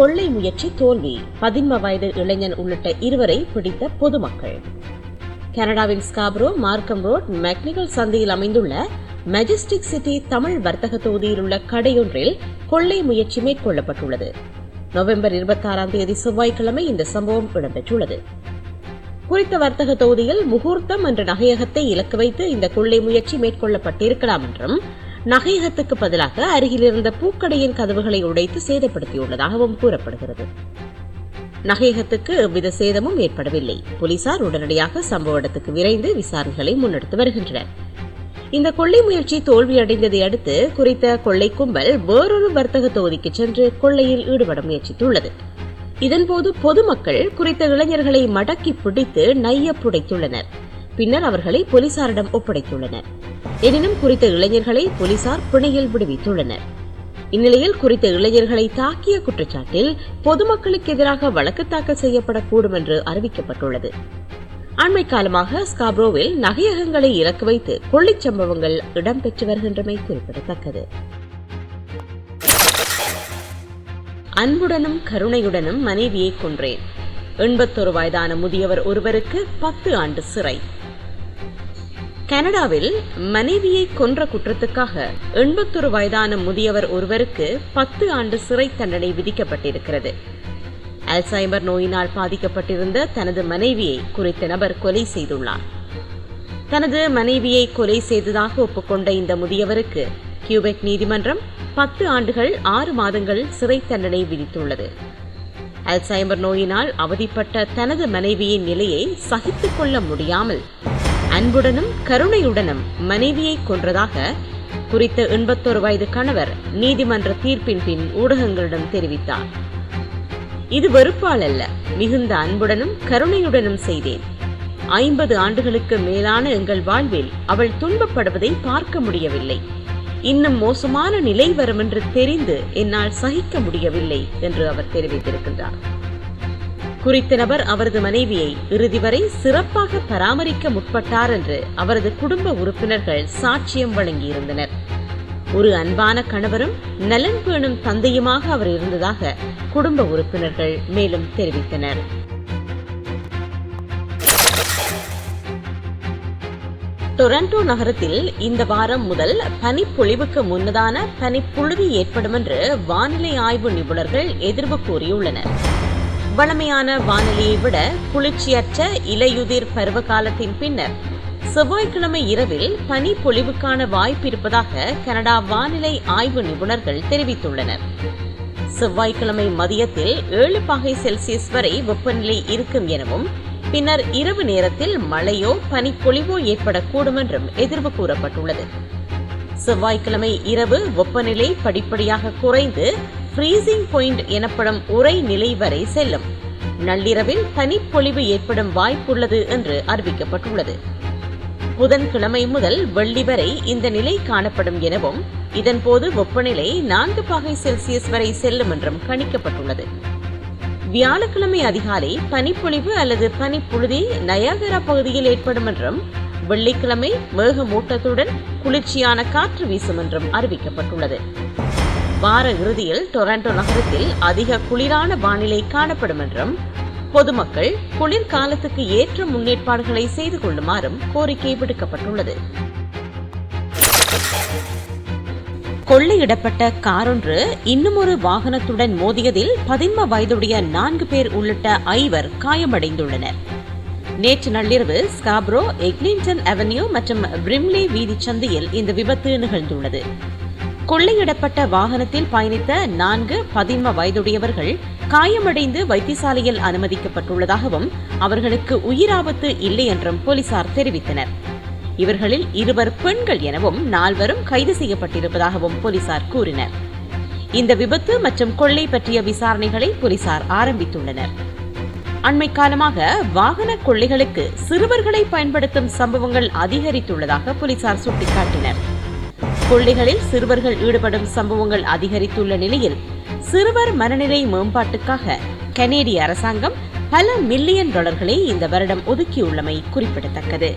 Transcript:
கொள்ளை முயற்சி தோல்வி. பதின்ம வயது இளைஞன் உள்ளிட்ட இருவரை பிடித்த பொதுமக்கள். கனடாவின் ஸ்காப்ரோ மார்க்கம் ரோட் மெக்னிக்கல் சந்தையில் அமைந்துள்ள மெஜஸ்டிக் சிட்டி தமிழ் வர்த்தக தொகுதியில் உள்ள கடையொன்றில் கொள்ளை முயற்சி மேற்கொள்ளப்பட்டுள்ளது. நவம்பர் இருபத்தாறாம் தேதி செவ்வாய்க்கிழமை இந்த சம்பவம் இடம்பெற்றுள்ளது. குறித்த வர்த்தக தொகுதியில் முகூர்த்தம் என்ற நகையகத்தை இலக்கு வைத்து இந்த கொள்ளை முயற்சி மேற்கொள்ளப்பட்டிருக்கலாம் என்றும் நகையகத்துக்கு பதிலாக அருகில் இருந்த பூக்கடையின் கதவுகளை உடைத்து சேதப்படுத்தியுள்ளதாகவும் கூறப்படுகிறது. நகையகத்துக்கு எவ்வித சேதமும் ஏற்படவில்லை. போலீசார் உடனடியாக சம்பவ இடத்துக்கு விரைந்து விசாரணைகளை முன்னெடுத்து வருகின்றனர். இந்த கொள்ளை முயற்சி தோல்வியடைந்ததை அடுத்து குறித்த கொள்ளை கும்பல் வேறொரு வர்த்தக தொகுதிக்கு சென்று கொள்ளையில் ஈடுபட முயற்சித்துள்ளது. இதன்போது பொதுமக்கள் குறித்த இளைஞர்களை மடக்கி பிடித்து நைய புடைத்துள்ளனர். பின்னர் அவர்களை போலீசாரிடம் ஒப்படைத்துள்ளனர். எனினும் குறித்த இளைஞர்களை போலீசார் பிணையில் விடுவித்துள்ளனர். இந்நிலையில் குறித்த இளைஞர்களை தாக்கிய குற்றச்சாட்டில் பொதுமக்களுக்கு எதிராக வழக்கு தாக்கல் செய்யப்படக்கூடும் என்று அறிவிக்கப்பட்டுள்ளது. அண்மை காலமாக ஸ்காப்ரோவில் நகையகங்களை இலக்கு வைத்து கொள்ளிச் சம்பவங்கள் இடம்பெற்று வருகின்றமை குறிப்பிடத்தக்கது. அன்புடனும் கருணையுடனும் மனைவியை கொன்றேன். எண்பத்தொரு வயதான முதியவர் ஒருவருக்கு பத்து ஆண்டு சிறை. கனடாவில் மனைவியை கொன்ற குற்றத்துக்காக எண்பத்தொரு வயதான முதியவர் ஒருவருக்கு பத்து ஆண்டு சிறை தண்டனை விதிக்கப்பட்டிருக்கிறது. அல்சைமர் நோயினால் பாதிக்கப்பட்டிருந்த தனது மனைவியை குறித்த நபர் கொலை செய்துள்ளார். தனது மனைவியை கொலை செய்ததாக ஒப்புக்கொண்ட இந்த முதியவருக்கு கியூபெக் நீதிமன்றம் பத்து ஆண்டுகள் ஆறு மாதங்கள் சிறை தண்டனை விதித்துள்ளது. அல்சைமர் நோயினால் அவதிப்பட்ட தனது மனைவியின் நிலையை சகித்துக் கொள்ள முடியாமல் அன்புடனும் கருணையுடனும் மனைவியை கொன்றதாக குறித்த எண்பத்தொரு வயது கணவர் நீதிமன்ற தீர்ப்பின் பின் ஊடகங்களிடம் தெரிவித்தார். இது வெறுப்பால் அல்ல மிகுந்த அன்புடனும் கருணையுடனும் செய்தேன். ஐம்பது ஆண்டுகளுக்கு மேலான எங்கள் வாழ்வில் அவள் துன்பப்படுவதை பார்க்க முடியவில்லை. இன்னும் மோசமான நிலை வரும் என்று தெரிந்து என்னால் சகிக்க முடியவில்லை என்று அவர் தெரிவித்திருக்கின்றார். குறித்த நபர் அவரது மனைவியை இறுதி வரை சிறப்பாக பராமரிக்க முற்பட்டார் என்று அவரது குடும்ப உறுப்பினர்கள் சாட்சியம் வழங்கியிருந்தனர். ஒரு அன்பான கணவரும் நலன் பேணும் தந்தையுமாக அவர் இருந்ததாக குடும்ப உறுப்பினர்கள் மேலும் தெரிவித்தனர். டொரண்டோ நகரத்தில் இந்த வாரம் முதல் பனிப்பொழிவுக்கு முன்னதான பனிப்புழுதி ஏற்படும் என்று வானிலை ஆய்வு நிபுணர்கள் எதிர்வு கூறியுள்ளனர். வளமையான வானிலையை விட குளிர்ச்சியற்ற இலையுதிர் பருவ காலத்தின் பின்னர் செவ்வாய்க்கிழமை இரவில் பனி பொழிவுக்கான வாய்ப்பு இருப்பதாக கனடா வானிலை ஆய்வு நிபுணர்கள் தெரிவித்துள்ளனர். செவ்வாய்க்கிழமை மதியத்தில் ஏழு பாகை செல்சியஸ் வரை வெப்பநிலை இருக்கும் எனவும் பின்னர் இரவு நேரத்தில் மழையோ பனிப்பொழிவோ ஏற்படக்கூடும் என்றும் எதிர்வு கூறப்பட்டுள்ளது. செவ்வாய்க்கிழமை இரவு வெப்பநிலை படிப்படியாக குறைந்து ஃப்ரீசிங் பாயிண்ட் எனப்படும் உரை நிலை வரை செல்லும். நள்ளிரவில் பனிப்பொழிவு ஏற்படும் வாய்ப்புள்ளது என்று அறிவிக்கப்பட்டுள்ளது. புதன்கிழமை முதல் வெள்ளி வரை இந்த நிலை காணப்படும் எனவும் இதன் போது வெப்பநிலை நான்கு பாகை செல்சியஸ் வரை செல்லும் என்றும் கணிக்கப்பட்டுள்ளது. வியாழக்கிழமை அதிகாலை பனிப்பொழிவு அல்லது பனிப்புழுதி நயாகரா பகுதியில் ஏற்படும் என்றும் வெள்ளிக்கிழமை மேகமூட்டத்துடன் குளிர்ச்சியான காற்று வீசும் என்றும் அறிவிக்கப்பட்டுள்ளது. வார இறுதியில் டொரண்டோ நகரத்தில் அதிக குளிரான வானிலை காணப்படும் என்றும் பொதுமக்கள் குளிர்காலத்துக்கு ஏற்ற முன்னேற்பாடுகளை செய்து கொள்ளுமாறும் கோரிக்கை விடுக்கப்பட்டுள்ளது. கொள்ளையிடப்பட்ட காரொன்று இன்னுமொரு வாகனத்துடன் மோதியதில் பதின்ம வயதுடைய நான்கு பேர் உள்ளிட்ட ஐவர் காயமடைந்துள்ளனர். நேற்று நள்ளிரவு ஸ்காப்ரோ எக்லிங்டன் அவென்யூ மற்றும் பிரிம்லே வீதி சந்தையில் இந்த விபத்து நிகழ்ந்துள்ளது. கொள்ளையிடப்பட்ட வாகனத்தில் பயணித்த நான்கு பதின்ம வயதுடையவர்கள் காயமடைந்து வைத்தியசாலையில் அனுமதிக்கப்பட்டுள்ளதாகவும் அவர்களுக்கு உயிராபத்து இல்லை என்றும் போலீசார் தெரிவித்தனர். இவர்களில் இருவர் பெண்கள் எனவும் நால்வரும் கைது செய்யப்பட்டிருப்பதாகவும் போலீசார் கூறினர். இந்த விபத்து மற்றும் கொள்ளை பற்றிய விசாரணைகளை போலீசார் ஆரம்பித்துள்ளனர். அண்மை காலமாக வாகன கொள்ளைகளுக்கு சிறுவர்களை பயன்படுத்தும் சம்பவங்கள் அதிகரித்துள்ளதாக போலீசார் சுட்டிக்காட்டினர். கொள்ளைகளில் சிறுவர்கள் ஈடுபடும் சம்பவங்கள் அதிகரித்துள்ள நிலையில் சிறுவர் மனநிலை மேம்பாட்டுக்காக கனேடிய அரசாங்கம் பல மில்லியன் டாலர்களை இந்த வருடம் ஒதுக்கியுள்ளமை குறிப்பிடத்தக்கது.